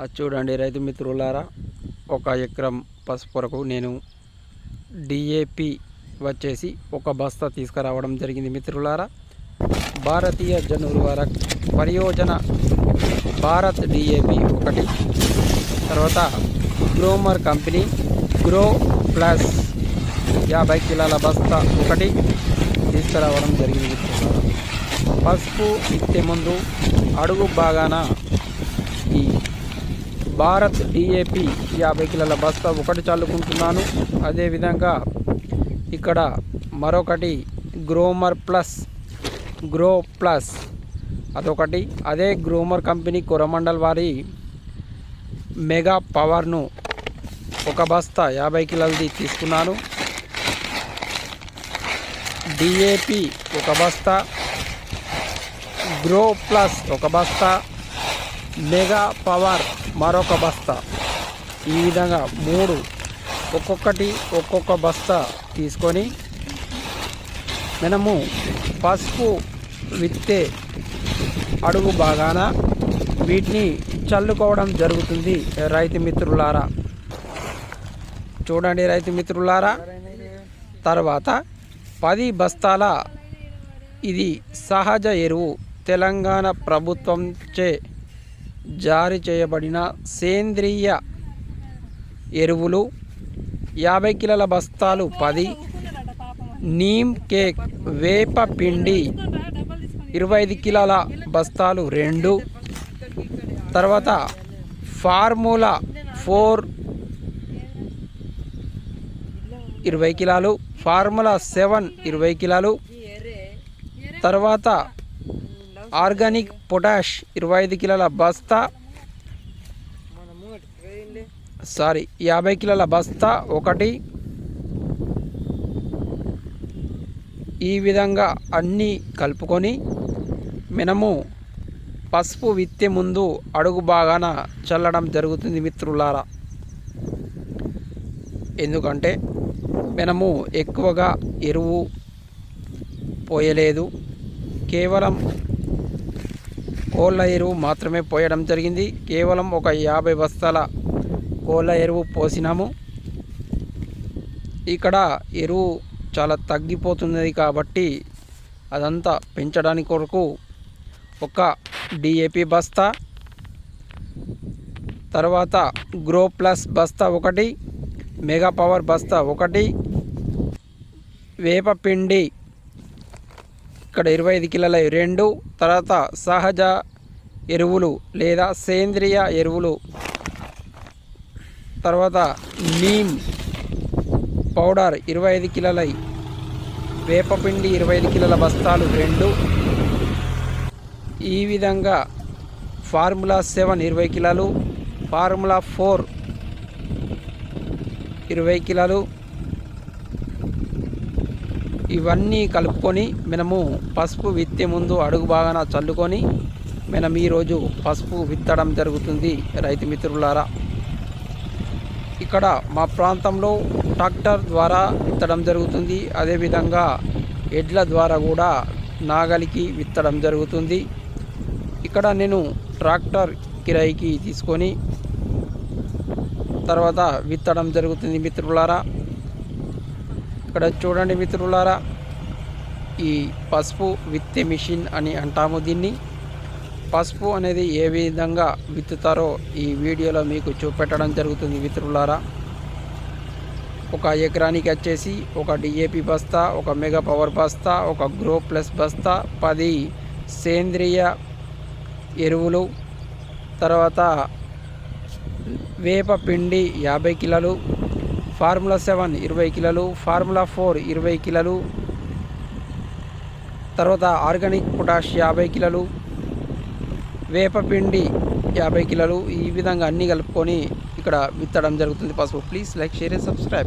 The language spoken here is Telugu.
అది చూడండి రైతు మిత్రులారా ఒక ఎకరం పసుపు కొరకు నేను డిఏపి వచ్చేసి ఒక బస్తా తీసుకురావడం జరిగింది మిత్రులారా. భారతీయ జనుర్వార పరియోజన భారత్ డిఏపి ఒకటి తర్వాత గ్రోమర్ కంపెనీ గ్రో ప్లస్ యాభై కిలోల బస్తా ఒకటి తీసుకురావడం జరిగింది మిత్రులారా. పసుపు ఇచ్చే ముందు అడుగు బాగాన భారత్ డిఏపి యాభై కిలోల బస్తా ఒకటి చల్లుకుంటున్నాను. అదేవిధంగా ఇక్కడ మరొకటి గ్రోమర్ ప్లస్ గ్రో ప్లస్ అదొకటి. అదే గ్రోమర్ కంపెనీ కొరమండల్ వారి మెగా పవర్ను ఒక బస్తా యాభై కిలోలది తీసుకున్నాను. డిఏపి ఒక బస్తా గ్రో ప్లస్ ఒక బస్తా మెగా పవర్ మరొక బస్తా. ఈ విధంగా మూడు ఒక్కొక్కటి ఒక్కొక్క బస్తా తీసుకొని మనము పసుపు విత్తే అడుగు బాగాన వీటిని చల్లుకోవడం జరుగుతుంది రైతు మిత్రులారా. చూడండి రైతు మిత్రులారా. తర్వాత పది బస్తాల ఇది సహజ ఎరువు తెలంగాణ ప్రభుత్వంచే జారీ చేయబడిన సేంద్రియ ఎరువులు యాభై కిలోల బస్తాలు పది నీమ్ కేక్ వేప పిండి ఇరవై ఐదు కిలోల బస్తాలు రెండు తర్వాత ఫార్ములా ఫోర్ ఇరవై కిలోలు ఫార్ములా సెవెన్ ఇరవై కిలోలు తర్వాత ఆర్గానిక్ పొటాష్ ఇరవై ఐదు కిలోల బస్తా సారీ యాభై కిలోల బస్తా ఒకటి. ఈ విధంగా అన్నీ కలుపుకొని మనము పసుపు విత్తే ముందు అడుగు బాగాన చల్లడం జరుగుతుంది మిత్రులారా. ఎందుకంటే మనము ఎక్కువగా ఎరువు పోయలేదు. కేవలం కోళ్ళ ఎరువు మాత్రమే పోయడం జరిగింది. కేవలం ఒక యాభై బస్తాల కోళ్ళ ఎరువు పోసినాము. ఇక్కడ ఎరువు చాలా తగ్గిపోతున్నది కాబట్టి అదంతా పెంచడానికి కొరకు ఒక డిఏపి బస్తా తర్వాత గ్రో ప్లస్ బస్తా ఒకటి మెగా పవర్ బస్తా ఒకటి వేపపిండి ఇక్కడ ఇరవై ఐదు కిలోల రెండు తర్వాత సహజ ఎరువులు లేదా సేంద్రియ ఎరువులు తర్వాత నీమ్ పౌడర్ ఇరవై ఐదు కిలోల వేపపిండి ఇరవై ఐదు కిలోల బస్తాలు రెండు. ఈ విధంగా ఫార్ములా సెవెన్ ఇరవై కిలోలు ఫార్ములా ఫోర్ ఇరవై కిలోలు ఇవన్నీ కలుపుకొని మనము పసుపు విత్తే ముందు అడుగు బాగాన చల్లుకొని మనం ఈరోజు పసుపు విత్తడం జరుగుతుంది రైతు మిత్రులారా. ఇక్కడ మా ప్రాంతంలో ట్రాక్టర్ ద్వారా విత్తడం జరుగుతుంది అదేవిధంగా ఎడ్ల ద్వారా కూడా నాగలికి విత్తడం జరుగుతుంది. ఇక్కడ నేను ట్రాక్టర్ కిరాయికి తీసుకొని తర్వాత విత్తడం జరుగుతుంది మిత్రులారా. ఇక్కడ చూడండి మిత్రులారా ఈ పసుపు విత్తే మిషన్ అని అంటాము దీన్ని. పసుపు అనేది ఏ విధంగా విత్తుతారో ఈ వీడియోలో మీకు చూపెట్టడం జరుగుతుంది మిత్రులారా. ఒక ఎకరానికి వచ్చేసి ఒక డిఏపి బస్తా ఒక మెగా పవర్ బస్తా ఒక గ్రో ప్లస్ బస్తా పది సేంద్రియ ఎరువులు తర్వాత వేప పిండి యాభై కిలోలు ఫార్ములా సెవెన్ ఇరవై కిలోలు ఫార్ములా ఫోర్ ఇరవై కిలోలు తర్వాత ఆర్గానిక్ పొటాష్ యాభై కిలోలు వేపపిండి యాభై కిలోలు ఈ విధంగా అన్నీ కలుపుకొని ఇక్కడ విత్తడం జరుగుతుంది. పసుపు ప్లీజ్ లైక్ షేర్ సబ్స్క్రైబ్.